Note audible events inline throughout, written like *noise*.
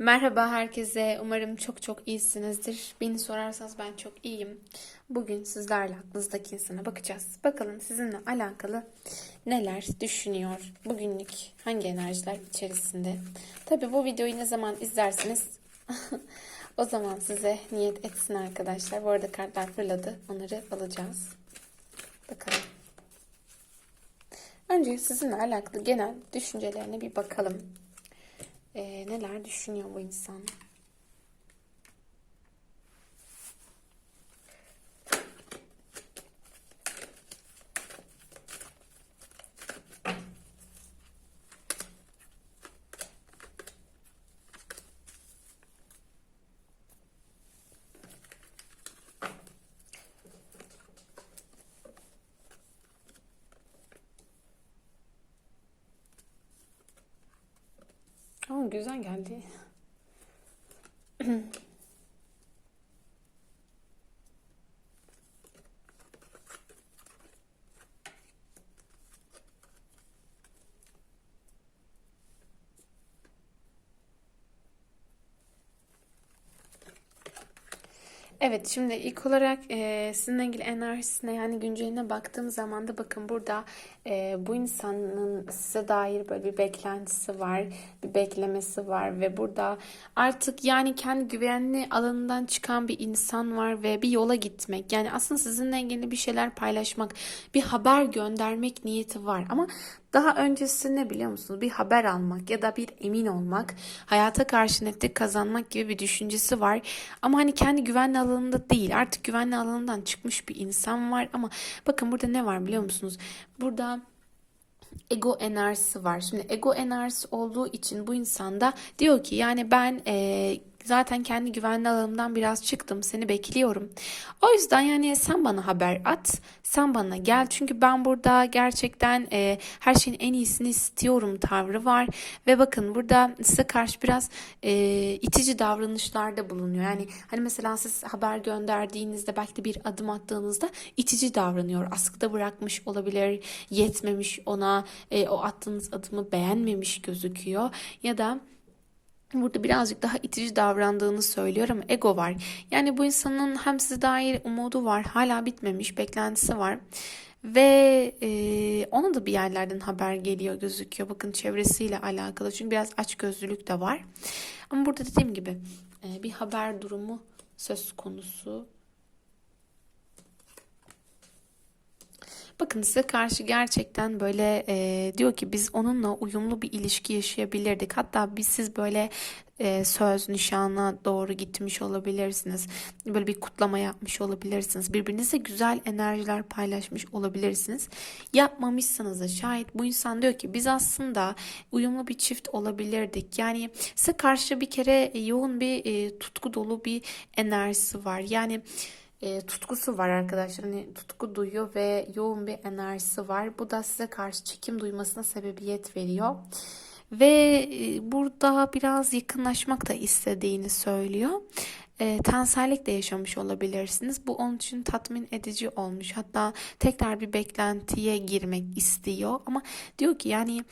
Merhaba herkese. Umarım çok çok iyisinizdir. Beni sorarsanız ben çok iyiyim. Bugün sizlerle aklınızdaki insana bakacağız. Bakalım sizinle alakalı neler düşünüyor? Bugünlük hangi enerjiler içerisinde? Tabii bu videoyu ne zaman izlersiniz? *laughs* o zaman size niyet etsin arkadaşlar. Bu arada kartlar fırladı. Onları alacağız. Bakalım. Önce sizinle alakalı genel düşüncelerine bir bakalım. Ee, neler düşünüyor bu insan? Güzel geldi. *clears throat* Evet şimdi ilk olarak e, sizinle ilgili enerjisine yani günceline baktığım zaman da bakın burada e, bu insanın size dair böyle bir beklentisi var, bir beklemesi var ve burada artık yani kendi güvenli alanından çıkan bir insan var ve bir yola gitmek yani aslında sizinle ilgili bir şeyler paylaşmak, bir haber göndermek niyeti var. Ama daha öncesi ne biliyor musunuz? Bir haber almak ya da bir emin olmak, hayata karşı netlik kazanmak gibi bir düşüncesi var. Ama hani kendi güvenli alanında değil. Artık güvenli alanından çıkmış bir insan var ama bakın burada ne var biliyor musunuz? Burada ego enerjisi var. Şimdi ego enerjisi olduğu için bu insanda diyor ki yani ben e, zaten kendi güvenli alanımdan biraz çıktım. Seni bekliyorum. O yüzden yani sen bana haber at. Sen bana gel. Çünkü ben burada gerçekten e, her şeyin en iyisini istiyorum tavrı var. Ve bakın burada size karşı biraz e, itici davranışlarda bulunuyor. Yani hani mesela siz haber gönderdiğinizde belki de bir adım attığınızda itici davranıyor. Askıda bırakmış olabilir. Yetmemiş ona. E, o attığınız adımı beğenmemiş gözüküyor. Ya da Burada birazcık daha itici davrandığını söylüyor ama ego var. Yani bu insanın hem size dair umudu var, hala bitmemiş, beklentisi var. Ve e, ona da bir yerlerden haber geliyor gözüküyor. Bakın çevresiyle alakalı. Çünkü biraz açgözlülük de var. Ama burada dediğim gibi e, bir haber durumu söz konusu. Bakın size karşı gerçekten böyle e, diyor ki biz onunla uyumlu bir ilişki yaşayabilirdik. Hatta biz siz böyle e, söz nişana doğru gitmiş olabilirsiniz. Böyle bir kutlama yapmış olabilirsiniz. Birbirinize güzel enerjiler paylaşmış olabilirsiniz. Yapmamışsanız da şayet bu insan diyor ki biz aslında uyumlu bir çift olabilirdik. Yani size karşı bir kere yoğun bir e, tutku dolu bir enerjisi var. Yani e, tutkusu var arkadaşlar. Hani tutku duyuyor ve yoğun bir enerjisi var. Bu da size karşı çekim duymasına sebebiyet veriyor. Ve e, burada biraz yakınlaşmak da istediğini söylüyor. E, tensellik de yaşamış olabilirsiniz. Bu onun için tatmin edici olmuş. Hatta tekrar bir beklentiye girmek istiyor. Ama diyor ki yani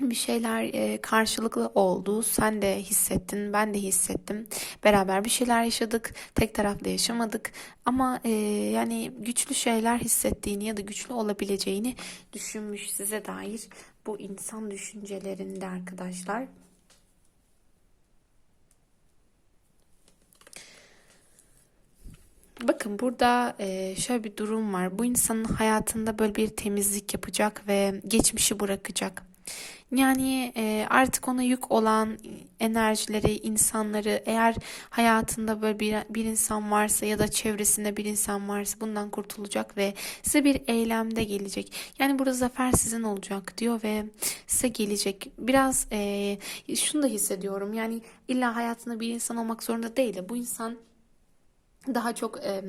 bir şeyler e, karşılıklı oldu. Sen de hissettin, ben de hissettim. Beraber bir şeyler yaşadık. Tek taraflı yaşamadık. Ama e, yani güçlü şeyler hissettiğini ya da güçlü olabileceğini düşünmüş size dair bu insan düşüncelerinde arkadaşlar. Bakın burada e, şöyle bir durum var. Bu insanın hayatında böyle bir temizlik yapacak ve geçmişi bırakacak. Yani e, artık ona yük olan enerjileri, insanları eğer hayatında böyle bir, bir insan varsa ya da çevresinde bir insan varsa bundan kurtulacak ve size bir eylemde gelecek. Yani burada zafer sizin olacak diyor ve size gelecek. Biraz e, şunu da hissediyorum yani illa hayatında bir insan olmak zorunda değil de bu insan daha çok e,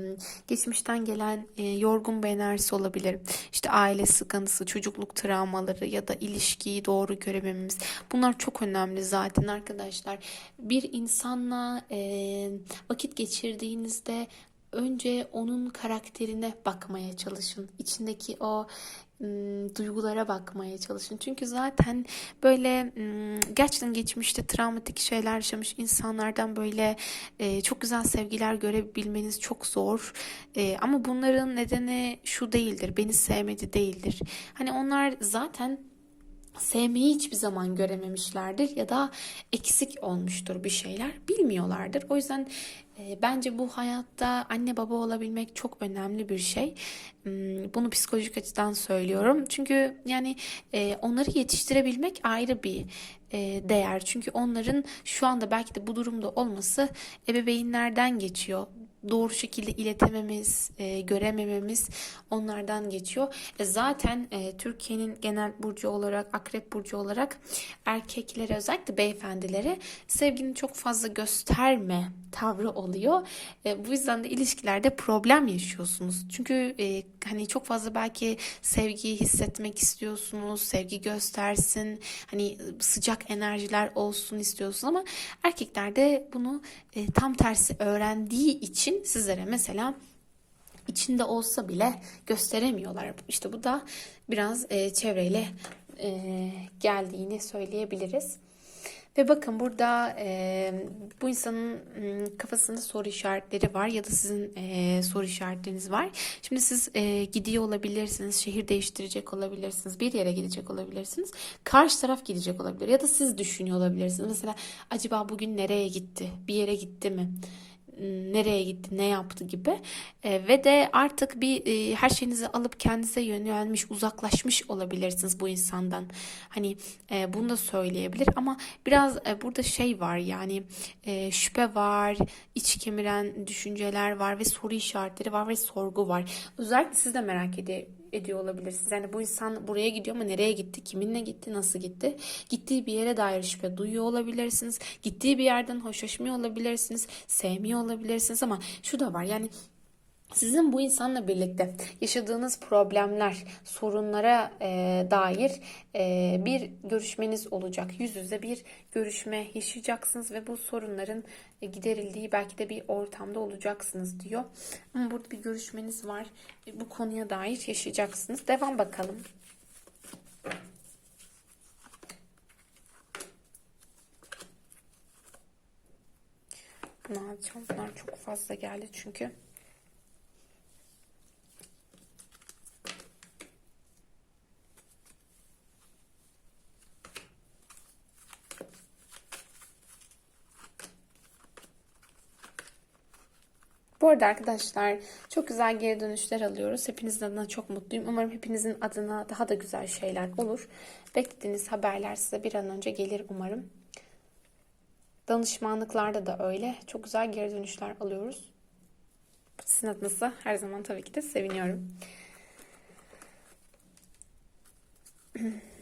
geçmişten gelen e, yorgun bir enerjisi olabilir. İşte aile sıkıntısı, çocukluk travmaları ya da ilişkiyi doğru göremememiz. Bunlar çok önemli zaten arkadaşlar. Bir insanla e, vakit geçirdiğinizde önce onun karakterine bakmaya çalışın. İçindeki o duygulara bakmaya çalışın. Çünkü zaten böyle gerçekten geçmişte travmatik şeyler yaşamış insanlardan böyle e, çok güzel sevgiler görebilmeniz çok zor. E, ama bunların nedeni şu değildir. Beni sevmedi değildir. Hani onlar zaten sevmeyi hiçbir zaman görememişlerdir ya da eksik olmuştur bir şeyler bilmiyorlardır. O yüzden e, bence bu hayatta anne baba olabilmek çok önemli bir şey. Hmm, Bunu psikolojik açıdan söylüyorum. Çünkü yani e, onları yetiştirebilmek ayrı bir e, değer. Çünkü onların şu anda belki de bu durumda olması ebeveynlerden geçiyor doğru şekilde iletememiz, e, göremememiz onlardan geçiyor. E, zaten e, Türkiye'nin genel burcu olarak, akrep burcu olarak erkeklere özellikle beyefendilere sevgini çok fazla gösterme tavrı oluyor. E, bu yüzden de ilişkilerde problem yaşıyorsunuz. Çünkü e, hani çok fazla belki sevgiyi hissetmek istiyorsunuz, sevgi göstersin, hani sıcak enerjiler olsun istiyorsunuz ama erkekler de bunu e, tam tersi öğrendiği için sizlere mesela içinde olsa bile gösteremiyorlar. İşte bu da biraz e, çevreyle e, geldiğini söyleyebiliriz. Ve bakın burada e, bu insanın m, kafasında soru işaretleri var ya da sizin e, soru işaretleriniz var. Şimdi siz e, gidiyor olabilirsiniz, şehir değiştirecek olabilirsiniz, bir yere gidecek olabilirsiniz. Karşı taraf gidecek olabilir ya da siz düşünüyor olabilirsiniz. Mesela acaba bugün nereye gitti, bir yere gitti mi? Nereye gitti, ne yaptı gibi E, ve de artık bir e, her şeyinizi alıp kendinize yönelmiş, uzaklaşmış olabilirsiniz bu insandan. Hani e, bunu da söyleyebilir ama biraz e, burada şey var yani e, şüphe var, iç kemiren düşünceler var ve soru işaretleri var ve sorgu var. Özellikle siz de merak ediyor ediyor olabilirsiniz. Yani bu insan buraya gidiyor ama nereye gitti, kiminle gitti, nasıl gitti? Gittiği bir yere dair şüphe duyuyor olabilirsiniz. Gittiği bir yerden hoşlaşmıyor olabilirsiniz, sevmiyor olabilirsiniz ama şu da var yani sizin bu insanla birlikte yaşadığınız problemler, sorunlara e, dair e, bir görüşmeniz olacak. Yüz yüze bir görüşme yaşayacaksınız ve bu sorunların e, giderildiği belki de bir ortamda olacaksınız diyor. Ama burada bir görüşmeniz var. E, bu konuya dair yaşayacaksınız. Devam bakalım. Bunu alacağım. Bunlar çok fazla geldi çünkü. Bu arada arkadaşlar çok güzel geri dönüşler alıyoruz. Hepinizin adına çok mutluyum. Umarım hepinizin adına daha da güzel şeyler olur. Beklediğiniz haberler size bir an önce gelir umarım. Danışmanlıklarda da öyle. Çok güzel geri dönüşler alıyoruz. Sizin adınıza her zaman tabii ki de seviniyorum. *clears throat*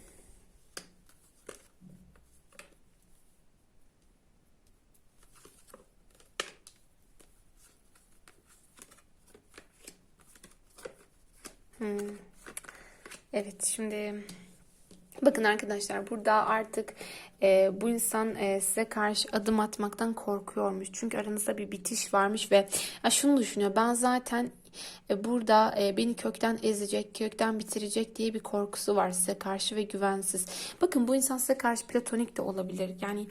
Hmm. Evet şimdi bakın arkadaşlar burada artık e, bu insan e, size karşı adım atmaktan korkuyormuş. Çünkü aranızda bir bitiş varmış ve ya şunu düşünüyor. Ben zaten e, burada e, beni kökten ezecek, kökten bitirecek diye bir korkusu var size karşı ve güvensiz. Bakın bu insan size karşı platonik de olabilir. Yani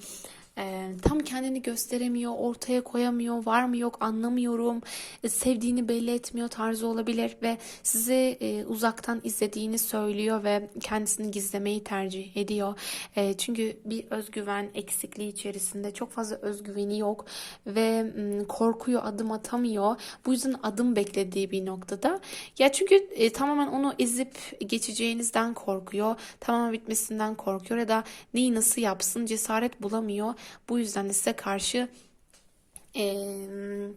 e, tam kendini gösteremiyor, ortaya koyamıyor, var mı yok anlamıyorum, e, sevdiğini belli etmiyor tarzı olabilir ve sizi e, uzaktan izlediğini söylüyor ve kendisini gizlemeyi tercih ediyor. E, çünkü bir özgüven eksikliği içerisinde çok fazla özgüveni yok ve m, korkuyor, adım atamıyor. Bu yüzden adım beklediği bir noktada. Ya çünkü e, tamamen onu ezip geçeceğinizden korkuyor, tamamen bitmesinden korkuyor ya da neyi nasıl yapsın cesaret bulamıyor. Bu yüzden de size karşı eee,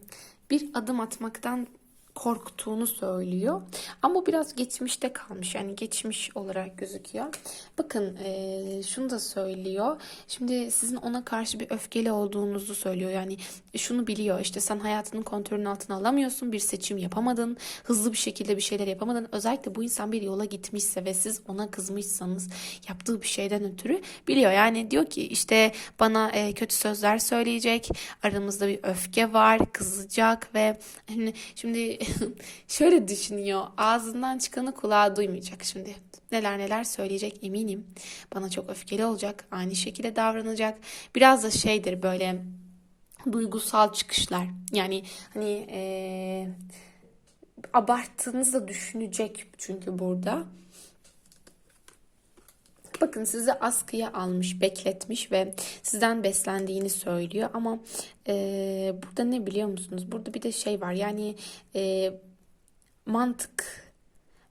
bir adım atmaktan korktuğunu söylüyor. Ama bu biraz geçmişte kalmış. Yani geçmiş olarak gözüküyor. Bakın eee, şunu da söylüyor. Şimdi sizin ona karşı bir öfkeli olduğunuzu söylüyor. Yani şunu biliyor. İşte sen hayatının kontrolünün altına alamıyorsun. Bir seçim yapamadın. Hızlı bir şekilde bir şeyler yapamadın. Özellikle bu insan bir yola gitmişse ve siz ona kızmışsanız yaptığı bir şeyden ötürü biliyor. Yani diyor ki işte bana e, kötü sözler söyleyecek. Aramızda bir öfke var. Kızacak ve hani şimdi *laughs* şöyle düşünüyor. Ağzından çıkanı kulağı duymayacak şimdi. Neler neler söyleyecek eminim. Bana çok öfkeli olacak. Aynı şekilde davranacak. Biraz da şeydir böyle duygusal çıkışlar. Yani hani eee abarttığınızı da düşünecek çünkü burada. Bakın sizi askıya almış, bekletmiş ve sizden beslendiğini söylüyor. Ama eee, burada ne biliyor musunuz? Burada bir de şey var. Yani eee, mantık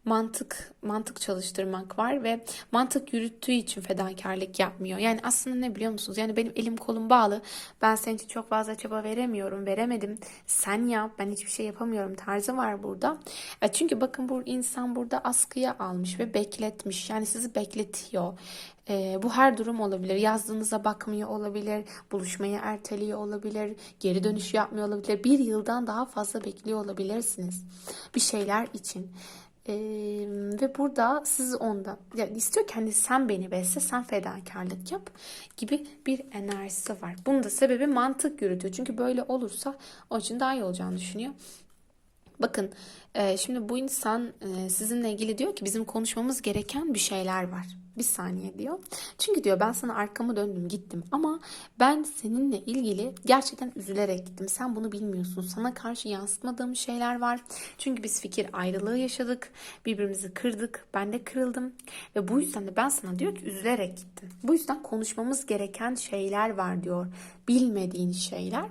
mantık mantık çalıştırmak var ve mantık yürüttüğü için fedakarlık yapmıyor. Yani aslında ne biliyor musunuz? Yani benim elim kolum bağlı. Ben senin için çok fazla çaba veremiyorum, veremedim. Sen yap, ben hiçbir şey yapamıyorum tarzı var burada. E, Çünkü bakın bu insan burada askıya almış ve bekletmiş. Yani sizi bekletiyor. E, bu her durum olabilir. Yazdığınıza bakmıyor olabilir, buluşmayı erteliyor olabilir, geri dönüş yapmıyor olabilir. Bir yıldan daha fazla bekliyor olabilirsiniz bir şeyler için. Ee, ve burada siz onda yani istiyor ki hani sen beni besle sen fedakarlık yap gibi bir enerjisi var. Bunun da sebebi mantık yürütüyor. Çünkü böyle olursa o için daha iyi olacağını düşünüyor. Bakın e, şimdi bu insan e, sizinle ilgili diyor ki bizim konuşmamız gereken bir şeyler var. Bir saniye diyor. Çünkü diyor ben sana arkamı döndüm gittim ama ben seninle ilgili gerçekten üzülerek gittim. Sen bunu bilmiyorsun. Sana karşı yansıtmadığım şeyler var. Çünkü biz fikir ayrılığı yaşadık. Birbirimizi kırdık. Ben de kırıldım. Ve bu yüzden de ben sana diyor ki üzülerek gittim. Bu yüzden konuşmamız gereken şeyler var diyor. Bilmediğin şeyler.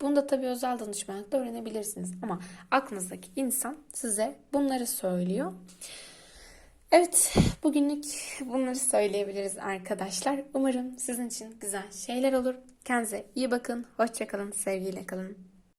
Bunu da tabii özel danışmanlıkla öğrenebilirsiniz. Ama aklınızdaki insan size bunları söylüyor. Evet, bugünlük bunları söyleyebiliriz arkadaşlar. Umarım sizin için güzel şeyler olur. Kendinize iyi bakın. Hoşçakalın. Sevgiyle kalın.